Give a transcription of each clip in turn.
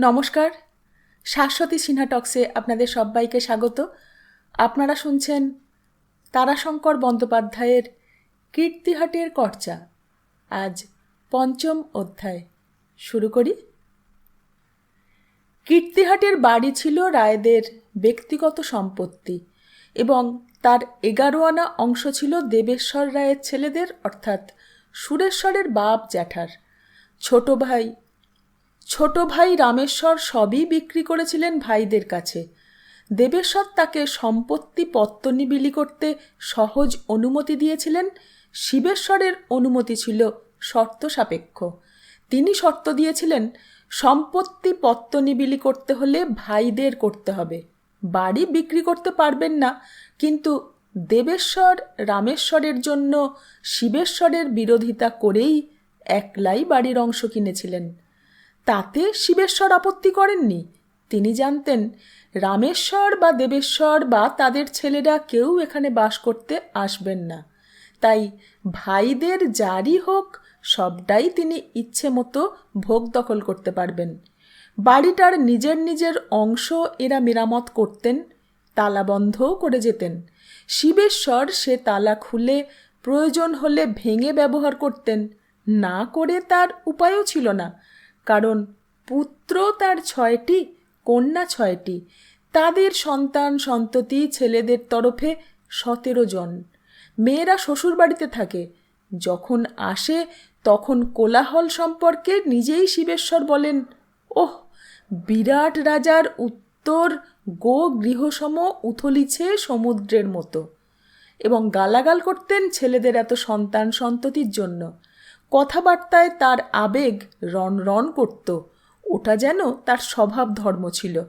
নমস্কার। শাশ্বতী সিনহা টক্সে আপনাদের সবাইকে স্বাগত। আপনারা শুনছেন তারাশঙ্কর বন্দ্যোপাধ্যায়ের কীর্তিহাটের কর্চা। আজ পঞ্চম অধ্যায়। শুরু করি। কীর্তিহাটের বাড়ি ছিল রায়দের ব্যক্তিগত সম্পত্তি এবং তার এগারো আনা অংশ ছিল দেবেশ্বর রায়ের ছেলেদের, অর্থাৎ সুরেশ্বরের বাপ জ্যাঠার। ছোট ভাই ছোট ভাই রামেশ্বর সবই বিক্রি করেছিলেন ভাইদের কাছে। দেবেশ্বর তাকে সম্পত্তি পত্তনি বিলি করতে সহজ অনুমতি দিয়েছিলেন। শিবেশ্বরের অনুমতি ছিল শর্ত সাপেক্ষ। তিনি শর্ত দিয়েছিলেন, সম্পত্তি পত্তনি বিলি করতে হলে ভাইদের করতে হবে। বাড়ি বিক্রি করতে পারবেন না, কিন্তু দেবেশ্বর রামেশ্বরের জন্য শিবেশ্বরের বিরোধিতা করেই একলাই বাড়ির অংশ কিনেছিলেন। তাতে শিবেশ্বর আপত্তি করেননি। তিনি জানতেন, রামেশ্বর বা দেবেশ্বর বা তাদের ছেলেরা কেউ এখানে বাস করতে আসবেন না। তাই ভাইদের যারই হোক, সবটাই তিনি ইচ্ছে মতো ভোগ দখল করতে পারবেন। বাড়িটার নিজের নিজের অংশ এরা মেরামত করতেন তালাবন্ধও করে যেতেন। শিবেশ্বর সে তালা খুলে প্রয়োজন হলে ভেঙে ব্যবহার করতেন, না করে তার উপায়ও ছিল না। কারণ পুত্র তার ছয়টি, কন্যা ছয়টি। তাদের সন্তান, সন্ততি, ছেলেদের তরফে সতেরো জন। মেয়েরা শ্বশুরবাড়িতে থাকে। যখন আসে, তখন কোলাহল সম্পর্কে নিজেই শিবেশ্বর বলেন, ওহ, বিরাট রাজার উত্তর গো গৃহসম উথলিছে সমুদ্রের মতো। এবং গালাগাল করতেন ছেলেদের এত সন্তান সন্ততির জন্য। কথাবার্তায় তার আবেগ রন রন করত। ওটা যেন তার স্বভাব ধর্ম ছিল।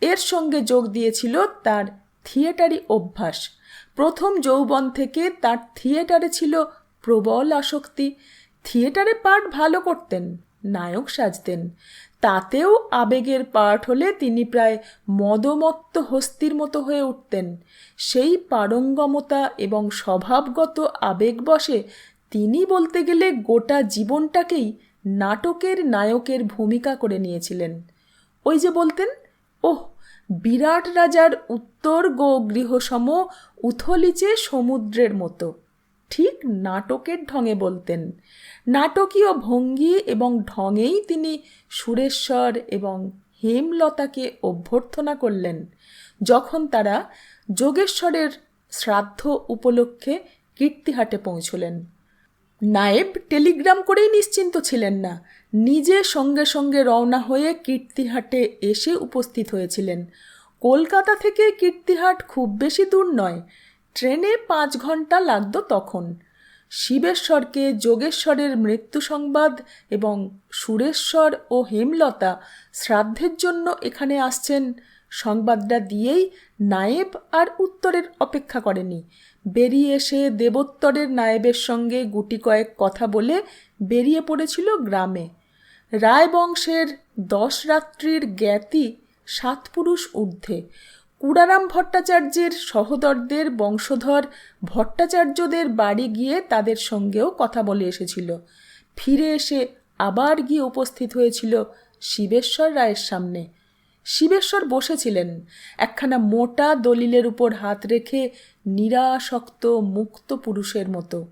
এর সঙ্গে যোগ দিয়েছিল তার থিয়েটারি অভ্যাস। প্রথম যৌবন থেকে তার থিয়েটারে ছিল প্রবল আসক্তি। থিয়েটারে পাঠ ভালো করতেন, নায়ক সাজতেন। তাতেও আবেগের পাঠ হলে তিনি প্রায় মদমত্ত হস্তির মতো হয়ে উঠতেন। সেই পারঙ্গমতা এবং স্বভাবগত আবেগবশে তিনি বলতে গেলে গোটা জীবনটাকেই নাটকের নায়কের ভূমিকা করে নিয়েছিলেন। ওই যে বলতেন, ওহ, বিরাট রাজার উত্তর গো গৃহসম উথলিচে সমুদ্রের মতো। ঠিক নাটকের ঢঙে বলতেন। নাটকীয় ভঙ্গি এবং ঢঙেই তিনি সুরেশ্বর এবং হেমলতাকে অভ্যর্থনা করলেন। যখন তারা যোগেশ্বরের শ্রাদ্ধ উপলক্ষে কীর্তিহাটে পৌঁছলেন। নায়েব টেলিগ্রাম করেই নিশ্চিন্ত ছিলেন না। নিজে সঙ্গে সঙ্গে রওনা হয়ে কীর্তিহাটে এসে উপস্থিত হয়েছিলেন। কলকাতা থেকে কীর্তিহাট খুব বেশি দূর নয়, ট্রেনে পাঁচ ঘণ্টা লাগতো তখন। শিবেশ্বরকে যোগেশ্বরের মৃত্যু সংবাদ এবং সুরেশ্বর ও হেমলতা শ্রাদ্ধের জন্য এখানে আসছেন সংবাদটা দিয়েই নায়েব আর উত্তরের অপেক্ষা করেনি। বেরিয়ে এসে দেবোত্তরের নায়েবের সঙ্গে গুটি কয়েক কথা বলে বেরিয়ে পড়েছিল গ্রামে। রায়বংশের দশ রাত্রির জ্ঞাতি সাত পুরুষ ঊর্ধ্বে। কুড়ারাম ভট্টাচার্যের সহদরদের বংশধর ভট্টাচার্যদের বাড়ি গিয়ে তাদের সঙ্গেও কথা বলে এসেছিল। ফিরে এসে আবার গিয়ে উপস্থিত হয়েছিল শিবেশ্বর রায়ের সামনে। শিবেশ্বর বসেছিলেন। একখানা মোটা দলিলের উপর হাত রেখে নিরাসক্ত, মুক্ত পুরুষের মতো।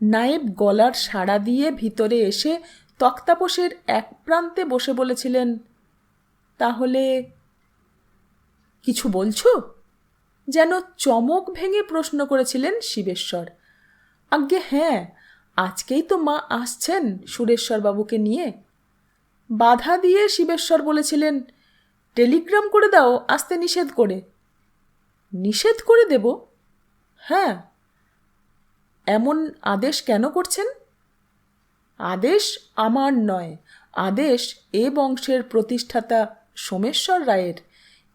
নায়েব গলার সাড়া দিয়ে ভিতরে এসে তক্তাপোষের এক প্রান্তে বসে বলেছিলেন, তাহলে কিছু বলছো? যেন চমক ভেঙে প্রশ্ন করেছিলেন শিবেশ্বর। আজ্ঞে হ্যাঁ আজকেই তো মা আসছেন সুরেশ্বরবাবুকে নিয়ে। বাধা দিয়ে শিবেশ্বর বলেছিলেন টেলিগ্রাম করে দাও, আসতে নিষেধ করে। নিষেধ করে দেব? হ্যাঁ। এমন আদেশ কেন করছেন? আদেশ আমার নয়। আদেশ এ বংশের প্রতিষ্ঠাতা সোমেশ্বর রায়ের।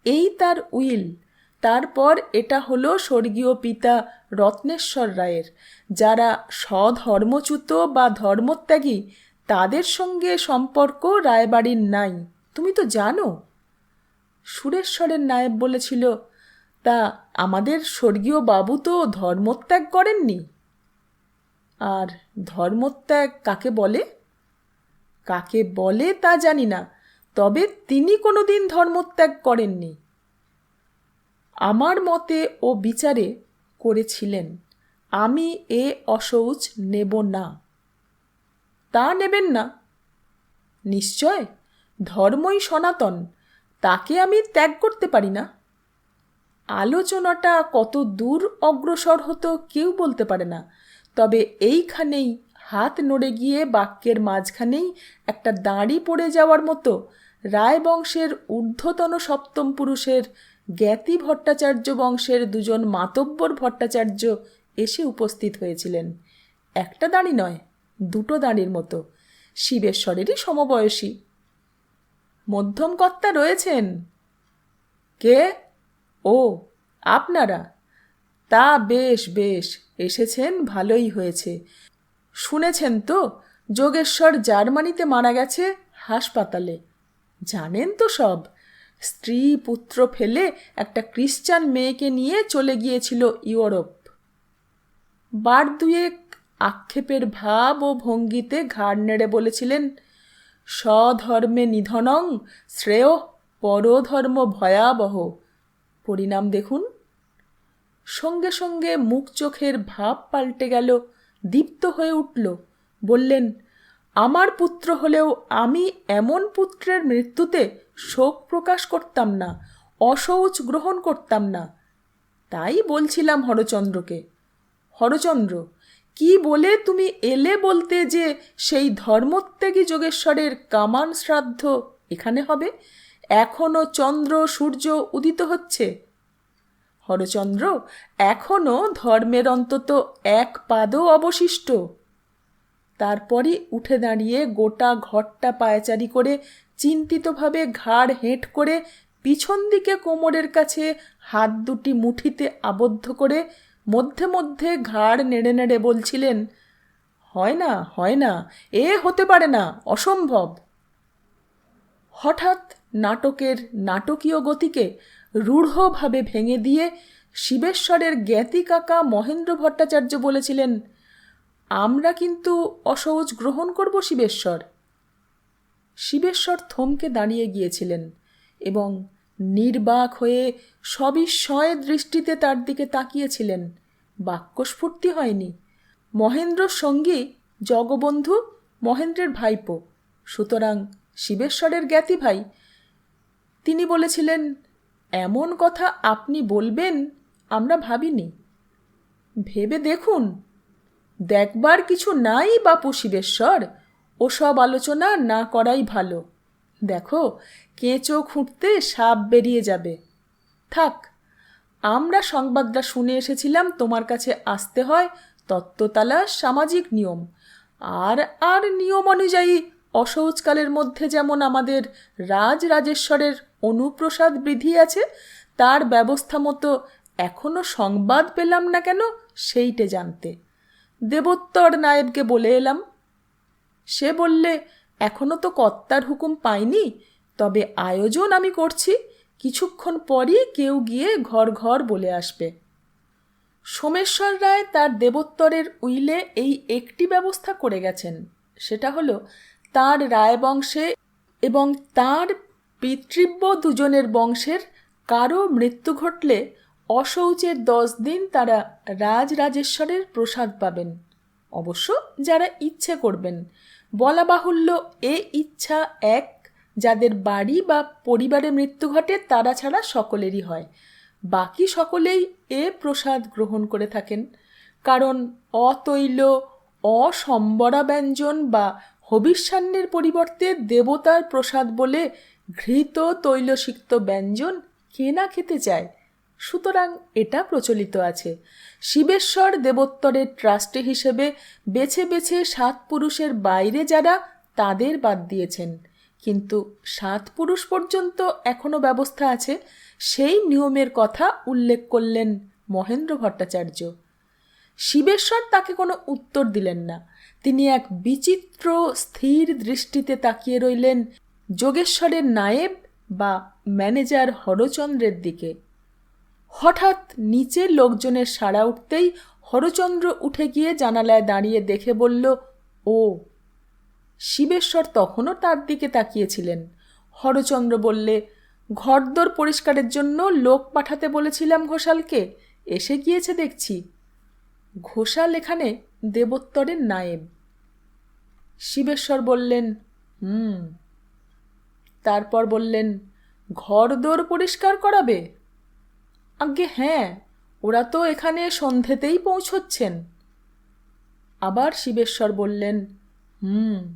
এই তার উইল। তারপর এটা হলো স্বর্গীয় পিতা রত্নেশ্বর রায়ের। যারা স্বধর্মচ্যুত বা ধর্মত্যাগী, তাদের সঙ্গে সম্পর্ক রায়বাড়ির নাই। তুমি তো জানো। সুরেশ্বরের নায়েব বলেছিল, তা আমাদের স্বর্গীয় বাবু তো ধর্মত্যাগ করেননি? আর ধর্মত্যাগ কাকে বলে? কাকে বলে তা জানি না, তবে তিনি কোনোদিন ধর্মত্যাগ করেননি। আমার মতে ও বিচারে করেছিলেন, আমি এ অশৌচ নেব না। তা নেবেন না? নিশ্চয়, ধর্মই সনাতন তাকে আমি ত্যাগ করতে পারি না। আলোচনাটা কত দূর অগ্রসর হতো কেউ বলতে পারে না। তবে এইখানেই হাত নড়ে গিয়ে বাক্যের মাঝখানেই একটা দাঁড়ি পড়ে যাওয়ার মতো রায়বংশের ঊর্ধ্বতন সপ্তম পুরুষের জ্ঞাতি ভট্টাচার্য বংশের দুজন মাতব্বর ভট্টাচার্য এসে উপস্থিত হয়েছিলেন। একটা দাঁড়ি নয়, দুটো দাঁড়ির মতো। শিবেশ্বরেরই সমবয়সী। মধ্যম কর্তা রয়েছেন। কে? ও, আপনারা। তা বেশ বেশ, এসেছেন, ভালোই হয়েছে। শুনেছেন তো, যোগেশ্বর জার্মানিতে মারা গেছে হাসপাতালে। জানেন তো সব, স্ত্রী পুত্র ফেলে একটা খ্রিস্টান মেয়েকে নিয়ে চলে গিয়েছিল ইউরোপ। বার দুয়েক আক্ষেপের ভাব ও ভঙ্গিতে ঘাড় নেড়ে বলেছিলেন স্বধর্মে নিধনং, শ্রেয় পরধর্ম ভয়াবহ। পরিণাম দেখুন। সঙ্গে সঙ্গে মুখ চোখের ভাব পাল্টে গেল, দীপ্ত হয়ে উঠল, বললেন, আমার পুত্র হলেও আমি এমন পুত্রের মৃত্যুতে শোক প্রকাশ করতাম না অশৌচ গ্রহণ করতাম না। তাই বলছিলাম হরচন্দ্রকে, হরচন্দ্র কি বলে তুমি এলে বলতে যে সেই ধর্মত্যাগী যোগেশ্বরের কামান শ্রাদ্ধ এখানে হবে? এখনও চন্দ্র, সূর্য উদিত হচ্ছে? হরচন্দ্র এখনও ধর্মের অন্তত এক পাদও অবশিষ্ট। তারপরই উঠে দাঁড়িয়ে গোটা ঘরটা পায়চারি করে চিন্তিতভাবে ঘাড় হেঁট করে পিছন দিকে কোমরের কাছে হাত দুটি মুঠিতে আবদ্ধ করে মধ্যে মধ্যে ঘাড় নেড়ে নেড়ে বলছিলেন, হয় না হয় না, এ হতে পারে না, অসম্ভব। হঠাৎ নাটকের নাটকীয় গতিকে রূঢ়ভাবে ভেঙে দিয়ে শিবেশ্বরের জ্ঞাতি কাকা মহেন্দ্র ভট্টাচার্য বলেছিলেন, আমরা কিন্তু অসহজ গ্রহণ করব শিবেশ্বর। শিবেশ্বর থমকে দাঁড়িয়ে গিয়েছিলেন এবং নির্বাক হয়ে সবিস্ময় দৃষ্টিতে তার দিকে তাকিয়েছিলেন। বাক্যস্ফূর্তি হয়নি। মহেন্দ্রর সঙ্গী জগবন্ধু মহেন্দ্রের ভাইপো। সুতরাং শিবেশ্বরের জ্ঞাতি ভাই, তিনি বলেছিলেন, এমন কথা আপনি বলবেন, আমরা ভাবিনি। ভেবে দেখুন, দেখবার কিছু নাই বাপু শিবেশ্বর, ওসব আলোচনা না করাই ভালো। দেখো, কেঁচো খুঁটতে সাপ বেরিয়ে যাবে। থাক আমরা সংবাদটা শুনে এসেছিলাম, তোমার কাছে আসতে হয় তত্ত্বতালা সামাজিক নিয়ম। আর আর নিয়ম অনুযায়ী অসৌচকালের মধ্যে যেমন আমাদের রাজ রাজেশ্বরের অনুপ্রসাদ বৃদ্ধি আছে, তার ব্যবস্থা মতো এখনও সংবাদ পেলাম না কেন সেইটে জানতে। দেবোত্তর নায়েবকে বলে এলাম, সে বললে এখনও তো কর্তার হুকুম পাইনি, তবে আয়োজন আমি করছি। কিছুক্ষণ পরই কেউ গিয়ে ঘর ঘর বলে আসবে। সোমেশ্বর রায় তার দেবোত্তরের উইলে এই একটি ব্যবস্থা করে গেছেন। সেটা হলো, তার রায়বংশে এবং তার পিতৃব্য দুজনের বংশের কারও মৃত্যু ঘটলে অশৌচের দশ দিন তারা রাজরাজেশ্বরের প্রসাদ পাবেন। অবশ্য যারা ইচ্ছে করবেন। বলা বাহুল্য এ ইচ্ছা এক যাদের বাড়ি বা পরিবারে মৃত্যু ঘটে তারা ছাড়া সকলেরই হয়। বাকি সকলেই এ প্রসাদ গ্রহণ করে থাকেন। কারণ অতৈল, অসম্বরা ব্যঞ্জন বা হবিষ্যান্নের পরিবর্তে দেবতার প্রসাদ বলে ঘৃত তৈলসিক্ত ব্যঞ্জন কে না খেতে চায়? সুতরাং এটা প্রচলিত আছে। শিবেশ্বর দেবোত্তরের ট্রাস্টি হিসেবে বেছে বেছে সাত পুরুষের বাইরে যারা তাদের বাদ দিয়েছেন। কিন্তু সাত পুরুষ পর্যন্ত এখনও ব্যবস্থা আছে, সেই নিয়মের কথা উল্লেখ করলেন মহেন্দ্র ভট্টাচার্য। শিবেশ্বর তাকে কোনো উত্তর দিলেন না। তিনি এক বিচিত্র, স্থির দৃষ্টিতে তাকিয়ে রইলেন যোগেশ্বরের নায়েব বা ম্যানেজার হরচন্দ্রের দিকে। হঠাৎ নিচের লোকজনের সাড়া উঠতেই হরচন্দ্র উঠে গিয়ে জানালায় দাঁড়িয়ে দেখে বলল, ও শিবেশ্বর তখনও তার দিকে তাকিয়েছিলেন। হরচন্দ্র বললে, ঘরদোর পরিষ্কারের জন্য লোক পাঠাতে বলেছিলাম ঘোষালকে, এসে গিয়েছে দেখছি। ঘোষাল এখানে দেবোত্তরের নায়েব। শিবেশ্বর বললেন, হুম। তারপর বললেন, ঘরদোর পরিষ্কার করাবে? আজ্ঞে হ্যাঁ ওরা তো এখানে সন্ধেতেই পৌঁছচ্ছেন। আবার শিবেশ্বর বললেন, হুম।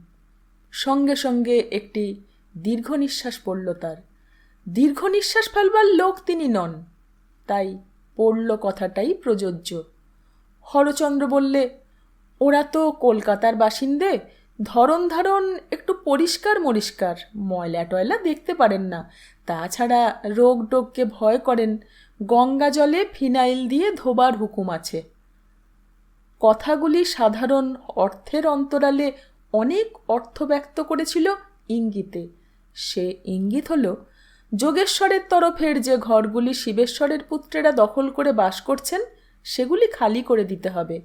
সঙ্গে সঙ্গে একটি দীর্ঘ নিঃশ্বাস পড়ল তার। দীর্ঘ নিঃশ্বাস ফেলবার লোক তিনি নন, তাই পড়ল কথাটাই প্রযোজ্য। হরচন্দ্র বললে, ওরা তো কলকাতার বাসিন্দে, ধরন ধারণ একটু পরিষ্কার মরিষ্কার, ময়লা টয়লা দেখতে পারেন না। তাছাড়া রোগ টোগকে ভয় করেন, গঙ্গা জলে ফিনাইল দিয়ে ধোবার হুকুম আছে। কথাগুলি সাধারণ অর্থের অন্তরালে অনেক অর্থ ব্যক্ত করেছিল ইঙ্গিতে। সে ইঙ্গিত হল, যোগেশ্বরের তরফের যে ঘরগুলি শিবেশ্বরের পুত্রেরা দখল করে বাস করছেন, সেগুলি খালি করে দিতে হবে।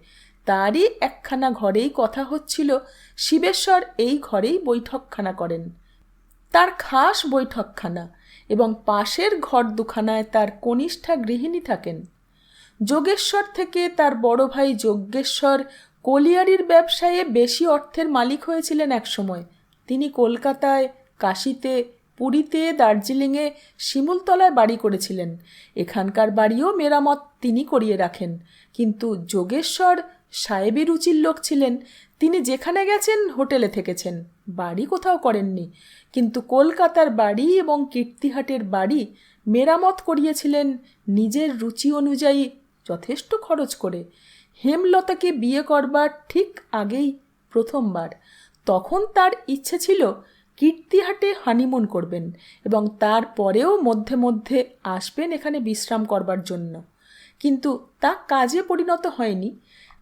তারই একখানা ঘরেই কথা হচ্ছিল, শিবেশ্বর এই ঘরেই বৈঠকখানা করেন। তার খাস বৈঠকখানা এবং পাশের ঘর দুখানায় তার কনিষ্ঠা গৃহিণী থাকেন। যোগেশ্বর থেকে তার বড় ভাই যজ্ঞেশ্বর কলিয়ারির ব্যবসায়ে বেশি অর্থের মালিক হয়েছিলেন একসময়। তিনি কলকাতায়, কাশিতে, পুরীতে, দার্জিলিংয়ে শিমুলতলায় বাড়ি করেছিলেন। এখানকার বাড়িও মেরামত তিনি করিয়ে রাখেন। কিন্তু যোগেশ্বর সাহেবী রুচির লোক ছিলেন। তিনি যেখানে গেছেন, হোটেলে থেকেছেন। বাড়ি কোথাও করেননি। কিন্তু কলকাতার বাড়ি এবং কীর্তিহাটের বাড়ি মেরামত করিয়েছিলেন নিজের রুচি অনুযায়ী যথেষ্ট খরচ করে। হেমলতাকে বিয়ে করবার ঠিক আগেই প্রথমবার। তখন তার ইচ্ছে ছিল কীর্তিহাটে হানিমুন করবেন এবং তারপরেও মধ্যে মধ্যে আসবেন এখানে বিশ্রাম করবার জন্য। কিন্তু তা কাজে পরিণত হয়নি।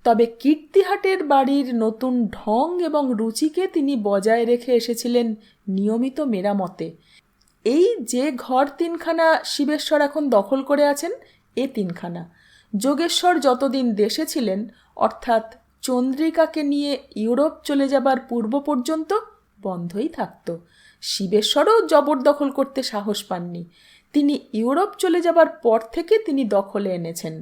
তবে কীর্তিহাটের বাড়ির নতুন ঢং এবং রুচিকে তিনি বজায় রেখে এসেছিলেন নিয়মিত মেরামতে। এই যে ঘর তিনখানা শিবেশ্বর এখন দখল করে আছেন, এ তিনখানা। যোগেশ্বর যতদিন দেশে ছিলেন, অর্থাৎ চন্দ্রিকাকে নিয়ে ইউরোপ চলে যাবার পূর্ব পর্যন্ত বন্ধই থাকত। শিবেশ্বরও জবরদখল করতে সাহস পাননি। তিনি ইউরোপ চলে যাবার পর থেকে তিনি দখলে এনেছেন।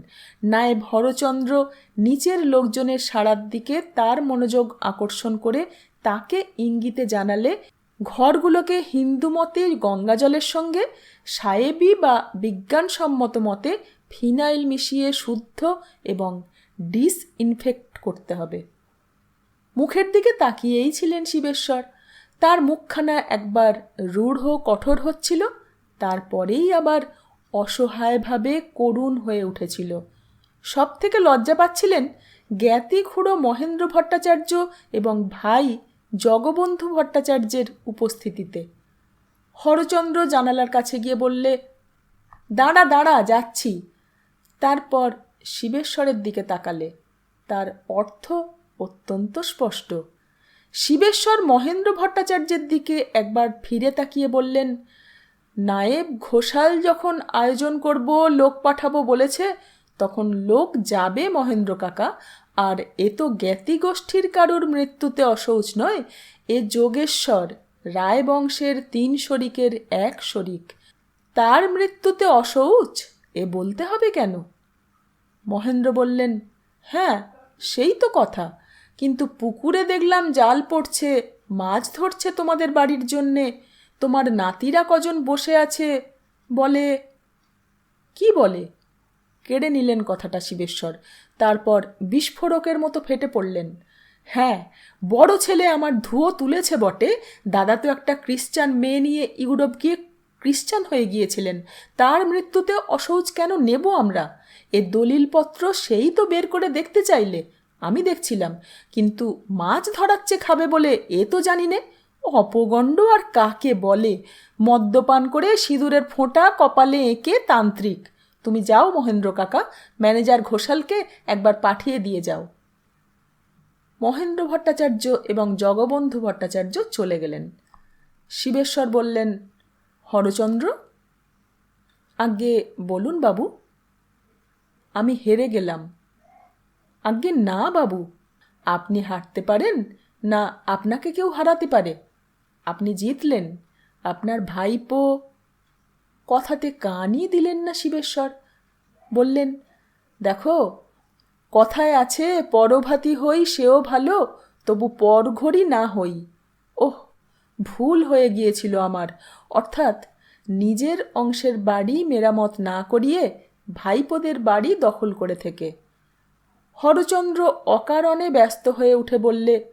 নায়েব হরচন্দ্র নিচের লোকজনের সাড়ার দিকে তার মনোযোগ আকর্ষণ করে তাকে ইঙ্গিতে জানালে, ঘরগুলোকে হিন্দু মতের গঙ্গাজলের সঙ্গে সায়েবি বা বিজ্ঞানসম্মত মতে ফিনাইল মিশিয়ে শুদ্ধ এবং ডিসইনফেক্ট করতে হবে। মুখের দিকে তাকিয়েই ছিলেন শিবেশ্বর। তার মুখখানা একবার রূঢ় কঠোর হচ্ছিল, তারপরেই আবার অসহায়ভাবে করুণ হয়ে উঠেছিল। সব থেকে লজ্জা পাচ্ছিলেন জ্ঞাতি খুঁড়ো মহেন্দ্র ভট্টাচার্য এবং ভাই জগবন্ধু ভট্টাচার্যের উপস্থিতিতে। হরচন্দ্র জানালার কাছে গিয়ে বললে, দাঁড়া দাঁড়া, যাচ্ছি। তারপর শিবেশ্বরের দিকে তাকালে তার অর্থ অত্যন্ত স্পষ্ট। শিবেশ্বর মহেন্দ্র ভট্টাচার্যের দিকে একবার ফিরে তাকিয়ে বললেন, নায়েব ঘোষাল যখন আয়োজন করব, লোক পাঠাবো বলেছে, তখন লোক যাবে মহেন্দ্র কাকা। আর এ তো জ্ঞাতি গোষ্ঠীর কারুর মৃত্যুতে অসৌচ নয়, এ যোগেশ্বর রায় বংশের তিন শরিকের এক শরিক। তার মৃত্যুতে অসৌচ এ বলতে হবে কেন? মহেন্দ্র বললেন হ্যাঁ সেই তো কথা। কিন্তু পুকুরে দেখলাম জাল পড়ছে, মাছ ধরছে তোমাদের বাড়ির জন্যে, তোমার নাতিরা কজন বসে আছে, বলে। কি বলে? কেড়ে নিলেন কথাটা শিবেশ্বর। তারপর বিস্ফোরকের মতো ফেটে পড়লেন। হ্যাঁ বড় ছেলে আমার ধুয়ো তুলেছে বটে, দাদা তো একটা খ্রিস্টান মেয়ে নিয়ে ইউরোপ গিয়ে খ্রিস্টান হয়ে গিয়েছিলেন। তার মৃত্যুতে অসহজ কেন নেব আমরা? এ দলিলপত্র সেই তো বের করে দেখতে চাইলে, আমি দেখছিলাম। কিন্তু মাছ ধরাচ্ছে খাবে বলে এ তো জানি নে। অপগণ্ড আর কাকে বলে? মদ্যপান করে সিঁদুরের ফোঁটা কপালে এঁকে তান্ত্রিক। তুমি যাও মহেন্দ্র কাকা, ম্যানেজার ঘোষালকে একবার পাঠিয়ে দিয়ে যাও। মহেন্দ্র ভট্টাচার্য এবং জগবন্ধু ভট্টাচার্য চলে গেলেন। শিবেশ্বর বললেন হরচন্দ্র? আজ্ঞে, বলুন বাবু। আমি হেরে গেলাম। আজ্ঞে, না বাবু। আপনি হাঁটতে পারেন, না আপনাকে কেউ হারাতে পারে। আপনি জিতলেন। আপনার ভাইপো কথাতে কানই দিলেন না শিবেশ্বর। বললেন, দেখো, কথায় আছে, পরভাতি হই, সেও ভালো, তবু পরঘড়ি না হই। ওহ ভুল হয়ে গিয়েছিল আমার। অর্থাৎ নিজের অংশের বাড়ি মেরামত না করিয়ে ভাইপোদের বাড়ি দখল করে থেকে। হরচন্দ্র অকারণে ব্যস্ত হয়ে উঠে বললে,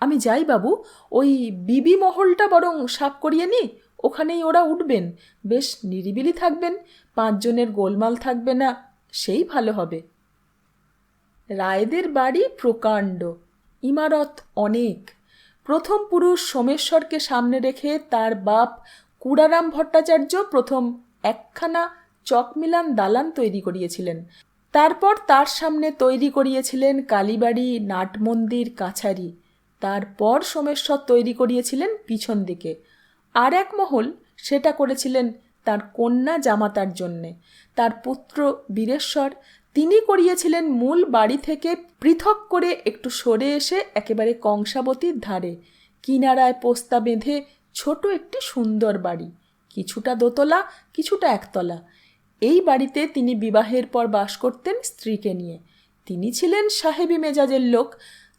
আমি যাই বাবু, ওই বিবি মহলটা বরং সাফ করিয়ে নি, ওখানেই ওরা উঠবেন। বেশ নিরিবিলি থাকবেন, পাঁচজনের গোলমাল থাকবে না, সেই ভালো হবে। রায়দের বাড়ি প্রকাণ্ড, ইমারত অনেক। প্রথম পুরুষ সোমেশ্বরকে সামনে রেখে তার বাপ কুড়ারাম ভট্টাচার্য প্রথম একখানা চকমিলান দালান তৈরি করিয়েছিলেন। তারপর তার সামনে তৈরি করিয়েছিলেন কালীবাড়ি, নাটমন্দির, কাছারি। তারপর সোমেশ্বর তৈরি করিয়েছিলেন পিছন দিকে। আর এক মহল সেটা করেছিলেন তার কন্যা জামাতার জন্যে। তার পুত্র বীরেশ্বর তিনি করিয়েছিলেন মূল বাড়ি থেকে পৃথক করে একটু সরে এসে একেবারে কংসাবতীর ধারে। কিনারায় পোস্তা বেঁধে ছোট একটি সুন্দর বাড়ি। কিছুটা দোতলা, কিছুটা একতলা। এই বাড়িতে তিনি বিবাহের পর বাস করতেন স্ত্রীকে নিয়ে। তিনি ছিলেন সাহেবী মেজাজের লোক।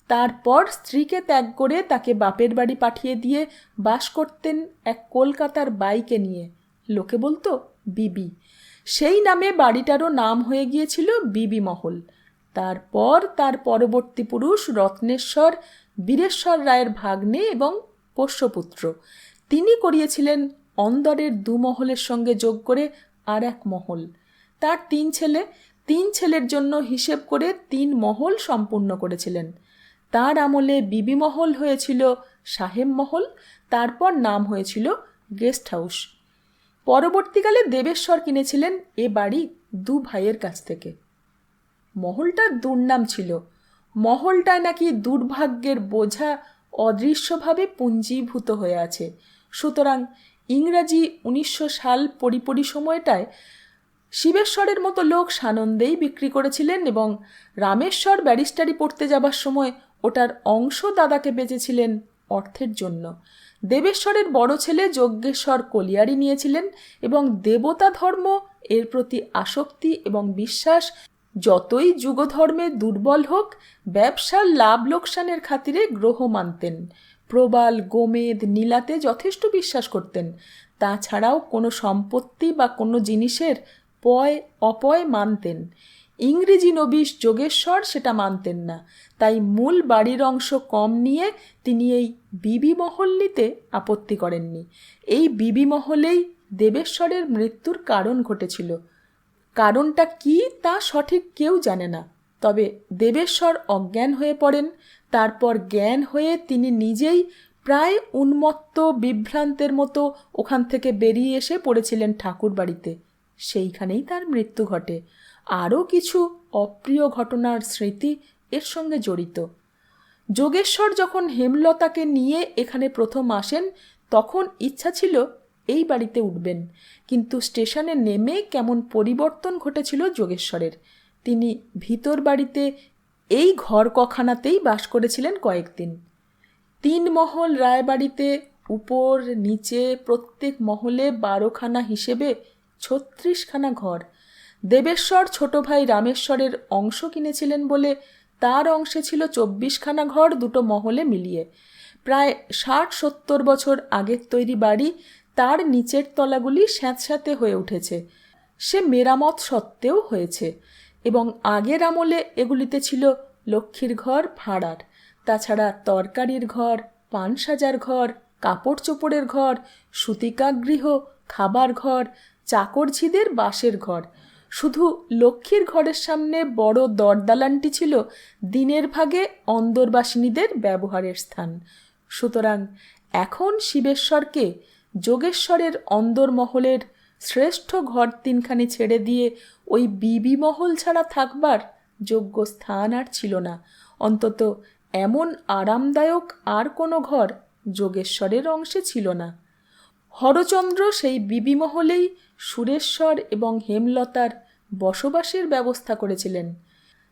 তারপর স্ত্রীকে ত্যাগ করে তাকে বাপের বাড়ি পাঠিয়ে দিয়ে বাস করতেন এক কলকাতার বাইকে নিয়ে। লোকে বলতো, বিবি। সেই নামে বাড়িটারও নাম হয়ে গিয়েছিল বিবি মহল। তারপর তার পরবর্তী পুরুষ রত্নেশ্বর, বীরেশ্বর রায়ের ভাগ্নে এবং পোষ্যপুত্র। তিনি করিয়েছিলেন অন্দরের দু মহলের সঙ্গে যোগ করে আর এক মহল। তার তিন ছেলে, তিন ছেলের জন্য হিসেব করে তিন মহল সম্পূর্ণ করেছিলেন। তার আমলে বিবি মহল হয়েছিল সাহেব মহল, তারপর নাম হয়েছিল গেস্ট হাউস। পরবর্তীকালে দেবেশ্বর কিনেছিলেন এ বাড়ি দু ভাইয়ের কাছ থেকে। মহলটার দুর্নাম ছিল। মহলটায় নাকি দুর্ভাগ্যের বোঝা অদৃশ্যভাবে পুঞ্জীভূত হয়ে আছে। সুতরাং ইংরাজি উনিশশো সাল পরিপরি সময়টায় শিবেশ্বরের মতো লোক সানন্দেই বিক্রি করেছিলেন এবং রামেশ্বর ব্যারিস্টারি পড়তে যাবার সময় ওটার অংশ দাদাকে বেঁচেছিলেন অর্থের জন্য। দেবেশ্বরের বড় ছেলে যজ্ঞেশ্বর কলিয়ারি নিয়েছিলেন এবং দেবতা ধর্ম এর প্রতি আসক্তি এবং বিশ্বাস যতই যুগধর্মে দুর্বল হোক, ব্যবসার লাভ লোকসানের খাতিরে গ্রহ মানতেন। প্রবাল, গোমেদ, নীলাতে যথেষ্ট বিশ্বাস করতেন। তাছাড়াও কোনো সম্পত্তি বা কোনো জিনিসের পয় অপয় মানতেন। ইংরেজি নবিশ যোগেশ্বর সেটা মানতেন না। তাই মূল বাড়ির অংশ কম নিয়ে তিনি এই বিবি মহল নিতে আপত্তি করেননি। এই বিবি মহলেই দেবেশ্বরের মৃত্যুর কারণ ঘটেছিল। কারণটা কি তা সঠিক কেউ জানে না। তবে দেবেশ্বর অজ্ঞান হয়ে পড়েন। তারপর জ্ঞান হয়ে তিনি নিজেই প্রায় উন্মত্ত বিভ্রান্তের মতো ওখান থেকে বেরিয়ে এসে পড়েছিলেন ঠাকুর বাড়িতে সেইখানেই তার মৃত্যু ঘটে। আরও কিছু অপ্রিয় ঘটনার স্মৃতি এর সঙ্গে জড়িত। যোগেশ্বর যখন হেমলতাকে নিয়ে এখানে প্রথম আসেন, তখন ইচ্ছা ছিল এই বাড়িতে উঠবেন। কিন্তু স্টেশনে নেমে কেমন পরিবর্তন ঘটেছিল যোগেশ্বরের। তিনি ভিতর বাড়িতে এই ঘর কখানাতেই বাস করেছিলেন কয়েকদিন। তিন মহল রায়বাড়িতে উপর, নিচে প্রত্যেক মহলে বারোখানা হিসেবে ছত্রিশখানা ঘর। দেবেশ্বর ছোট ভাই রামেশ্বরের অংশ কিনেছিলেন বলে তার অংশে ছিল চব্বিশখানা ঘর দুটো মহলে মিলিয়ে। প্রায় ষাট সত্তর বছর আগের তৈরি বাড়ি তার নিচের তলাগুলি স্যাঁতস্যাঁতে হয়ে উঠেছে। সে মেরামত সত্ত্বেও হয়েছে এবং আগের আমলে এগুলিতে ছিল লক্ষ্মীর ঘর, ভাড়ার। তাছাড়া তরকারির ঘর, পান সাজার ঘর কাপড় চোপড়ের ঘর, সুতিকাগৃহ, খাবার ঘর, চাকরঝিদের বাসের ঘর। শুধু লক্ষ্মীর ঘরের সামনে বড় দরদালানটি ছিল দিনের ভাগে অন্দরবাসিনীদের ব্যবহারের স্থান। সুতরাং এখন শিবেশ্বরকে যোগেশ্বরের অন্দরমহলের শ্রেষ্ঠ ঘর তিনখানি ছেড়ে দিয়ে ওই বিবি মহল ছাড়া থাকবার যোগ্য স্থান আর ছিল না। অন্তত এমন আরামদায়ক আর কোনো ঘর যোগেশ্বরের অংশে ছিল না। হরচন্দ্র সেই বিবি মহলেই সুরেশ্বর এবং হেমলতার বসবাসের ব্যবস্থা করেছিলেন।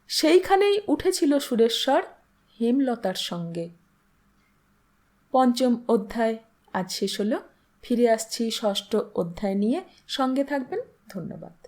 সেইখানেই উঠেছিল সুরেশ্বর হেমলতার সঙ্গে। পঞ্চম অধ্যায় আজ শেষ হলো। ফিরে আসছি ষষ্ঠ অধ্যায় নিয়ে। সঙ্গে থাকবেন। ধন্যবাদ।